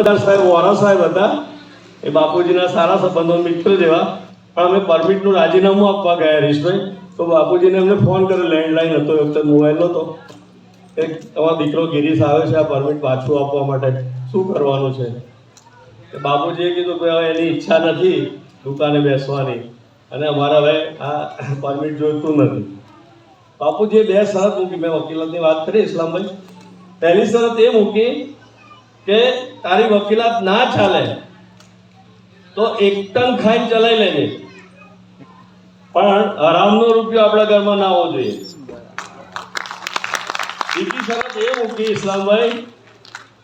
સરદાર સાહેબ વોરા સાહેબ હતા. એ બાપુજીના સારા સંબંધો મિત્ર જેવા. પણ અમે પરમિટનું રાજીનામું આપવા ગયા હરીશભાઈ. તો બાપુજીને એમને ફોન કર્યો લેન્ડલાઈન હતો, એ વખતે મોબાઈલ નહોતો. કે તમારો દીકરો ગિરીશ આવે છે, આ પરમિટ પાછું આપવા માટે શું કરવાનું છે? બાપુજીએ કીધું કે હવે એની ઈચ્છા નથી દુકાને બેસવાની. અને અમારે હવે આ પરમિટ જોઈતું નથી. બાપુજીએ બે શરત મૂકી. મેં વકીલાતની વાત કરી, ઇસ્લામભાઈ. પહેલી શરત એ મૂકી કે તારી વકીલાત ના ચાલે તો એક ટન ખાઈને ચલાવી લેજે. પણ હરામનો રૂપિયો આપણા ઘરમાં ના હોવો જોઈએ. બીજી શરત એ મૂકી ઇસ્લામભાઈ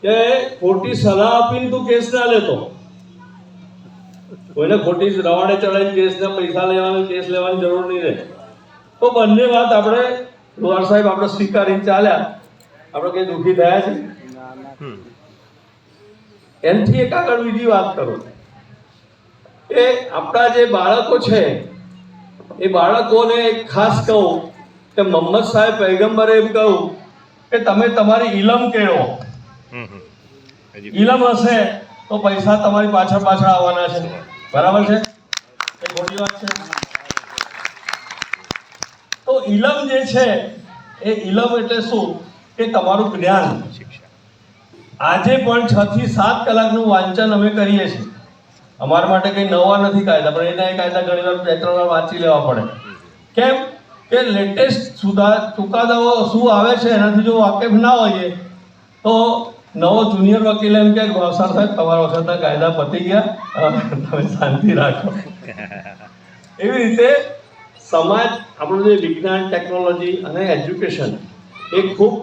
કે ખોટી સલાહ આપીને તું કેસ ના લેતો. કોઈને ખોટી રવાડે ચડાવીને કેસને પૈસા લેવાની કેસ લેવાની જરૂર નહીં રહે. તો બંને વાત આપણે લોહાર સાહેબ આપણે સ્વીકારીને ચાલ્યા. આપણે કઈ દુઃખી થયા છે? એનથી એક આગળ બીજી વાત કરું. એ આપણા જે બાળકો છે એ બાળકોને ખાસ કહું કે મોહમ્મદ સાહેબ પૈગંબરે એમ કહ્યું કે તમે તમારી ઇલમ કેળવો ઇલમ હશે તો પૈસા તમારી પાછળ પાછળ આવવાના છે. બરાબર છે? એ ખોટી વાત છે. તો ઇલમ જે છે એ ઇલમ એટલે શું? કે તમારું જ્ઞાન. આજે પણ છ થી સાત કલાકનું વાંચન અમે કરીએ છીએ. અમારા માટે કંઈ નવા નથી કાયદા, પણ એના કાયદા ઘણી વાર બે, ત્રણ વાર વાંચી લેવા પડે. કેમ કે લેટેસ્ટ સુધા, ચુકાદાઓ શું આવે છે, એનાથી જો વાકેફ ના હોઈએ, તો નવો જુનિયર વકીલ એમ કે, ગોસાર સાહેબ, તમારા વખતના કાયદા પતી ગયા તમે શાંતિ રાખો. એવી રીતે સમાજ, આપણું જે વિજ્ઞાન ટેકનોલોજી અને એજ્યુકેશન એ ખૂબ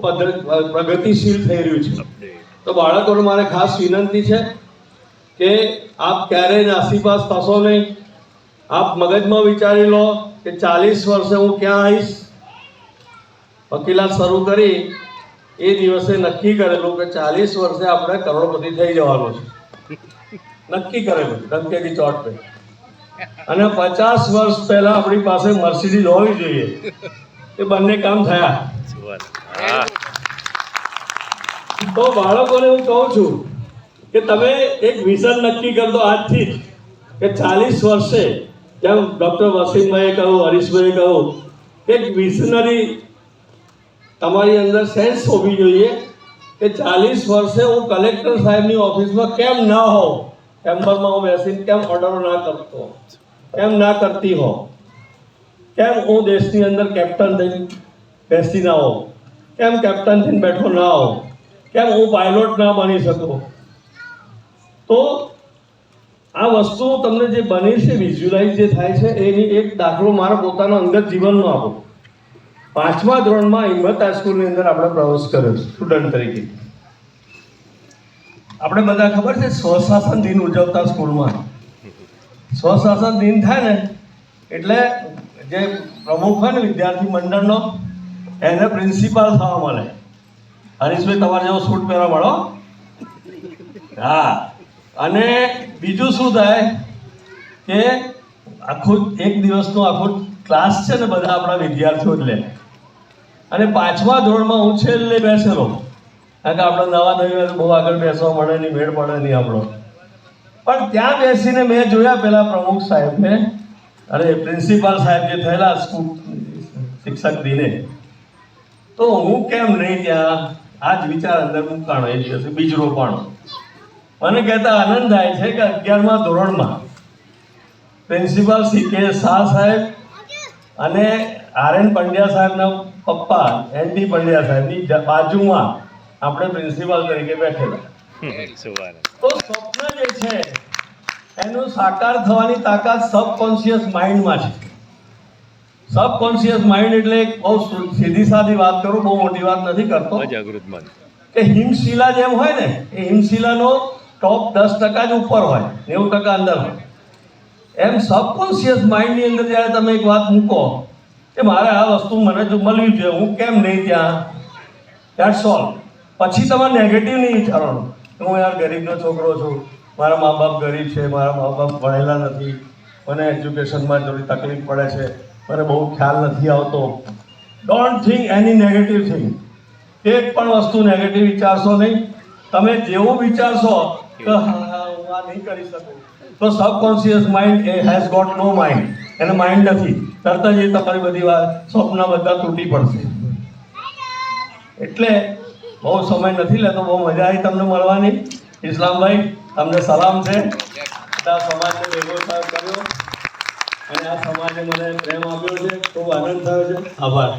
પ્રગતિશીલ થઈ રહ્યું છે. તો બાળકોને મારે ખાસ વિનંતી છે કે આપ ક્યારેય નાસીપાસ થશો નહીં. આપ મગજમાં વિચારી લો કે ચાલીસ વર્ષે હું ક્યાં આવીશ. વકીલાત શરૂ કરી એ દિવસે નક્કી કરેલું કે ચાલીસ વર્ષે આપણે કરોડપતિ થઈ જવાનું છે. નક્કી કરેલું ધમકેથી ચોટ પે. અને પચાસ વર્ષ પહેલા આપણી પાસે મર્સિડીઝ હોવી જોઈએ. એ બંને કામ થયા. તો બાળકોને હું કહું છું કે તમે એક વિઝન નક્કી કરતો આજથી જ કે ચાલીસ વર્ષે, જેમ ડૉક્ટર વસીમભાઈએ કહ્યું, હરીશભાઈએ કહ્યું એક વિઝનરી તમારી અંદર સેન્સ હોવી જોઈએ કે ચાલીસ વર્ષે હું કલેક્ટર સાહેબની ઓફિસમાં કેમ ના હોઉં? ચેમ્બરમાં હું બેસીને કેમ ઓર્ડરો ના કરતો? કેમ ના કરતી હો કેમ હું દેશની અંદર કેપ્ટન થઈને બેસી ના હોઉં? કેમ કેપ્ટન થઈને બેઠો ના હોઉં? કેમ હું પાયલોટ ના બની શકું? તો આ વસ્તુ તમને જે બની છે વિઝ્યુલાઇઝ જે થાય છે, એની એક દાખલો મારા પોતાના અંગત જીવનનો આપો. પાંચમા ધોરણમાં હિંમત હાઈસ્કૂલની અંદર આપણે પ્રવેશ કર્યો સ્ટુડન્ટ તરીકે. આપણે બધા ખબર છે, સ્વશાસન દિન ઉજવતા સ્કૂલમાં. સ્વશાસન દિન થાય ને, એટલે જે પ્રમુખ હોય ને વિદ્યાર્થી મંડળનો, એને પ્રિન્સિપાલ થવા મળે. હરીશભાઈ, તમારે જેવો સૂટ પહેરવા મળો. હા. અને બીજું શું થાય કે આખું એક દિવસનો આખો ક્લાસ છે ને બધા આપણા વિદ્યાર્થીઓ જ લે. અને પાંચમા ધોરણમાં હું છેલ્લે બેસેલો. કારણ કે આપણે નવા નવી બહુ આગળ બેસવા મળે નહીં, મેળ પડે નહીં આપણો. પણ ત્યાં બેસીને મેં જોયા પેલા પ્રમુખ સાહેબને અરે પ્રિન્સિપાલ સાહેબ જે થયેલા શિક્ષક દિને તો હું કેમ નહીં ત્યાં? આ જ વિચાર અંદર મૂકાણો, એ દિવસે બીજરો પણ. મને કહેતા આનંદ થાય છે કે અગિયારમા ધોરણમાં પ્રિન્સિપાલ સી કે શાહ સાહેબ અને આર પંડ્યા સાહેબના પપ્પા, એન ડી પંડ્યા સાહેબની બાજુમાં આપણે પ્રિન્સિપાલ તરીકે બેઠેલા. તો સ્વપ્ન જે છે, એનું સાકાર થવાની તાકાત સબકોન્શિયસ માઇન્ડમાં છે. સબકોન્શિયસ માઇન્ડ એટલે બહુ સીધી સાધી વાત કરું બહુ મોટી વાત નથી કરતો. અજાગૃત મન. કે હિમશિલા જેમ હોય ને એ હિમશિલાનો ટોપ દસ ટકા જ ઉપર હોય નેવું ટકા અંદર હોય. એમ સબકોન્શિયસ માઇન્ડની અંદર જ્યારે તમે એક વાત મૂકો કે મારે આ વસ્તુ મને જો મળવી જોઈએ હું કેમ નહીં ત્યાં? દેટ્સ ઓલ પછી તમારે નેગેટિવ નહીં વિચારવાનું. હું યાર ગરીબનો છોકરો છું મારા મા બાપ ગરીબ છે મારા મા બાપ ભણેલા નથી મને એજ્યુકેશનમાં થોડી તકલીફ પડે છે. મને બહુ ખ્યાલ નથી આવતો. Don't think any negative thing એક પણ વસ્તુ નેગેટિવ વિચારશો નહીં. તમે જેવું વિચારશો કે આ નહીં કરી શકું. તો સબકોન્શિયસ માઇન્ડ એ હેઝ ગોટ નો માઇન્ડ એને માઇન્ડ નથી. તરત જ એ તમારી બધી વાત સ્વપ્ન બધા તૂટી પડશે. એટલે બહુ સમય નથી લેતો, બહુ મજા આવી તમને મળવાની. ઇસ્લામભાઈ તમને સલામ છે. બધા સમાજને ભેગો કર્યો. અને આ સમાજે મને પ્રેમ આપ્યો છે ખૂબ આનંદ થયો છે. આભાર.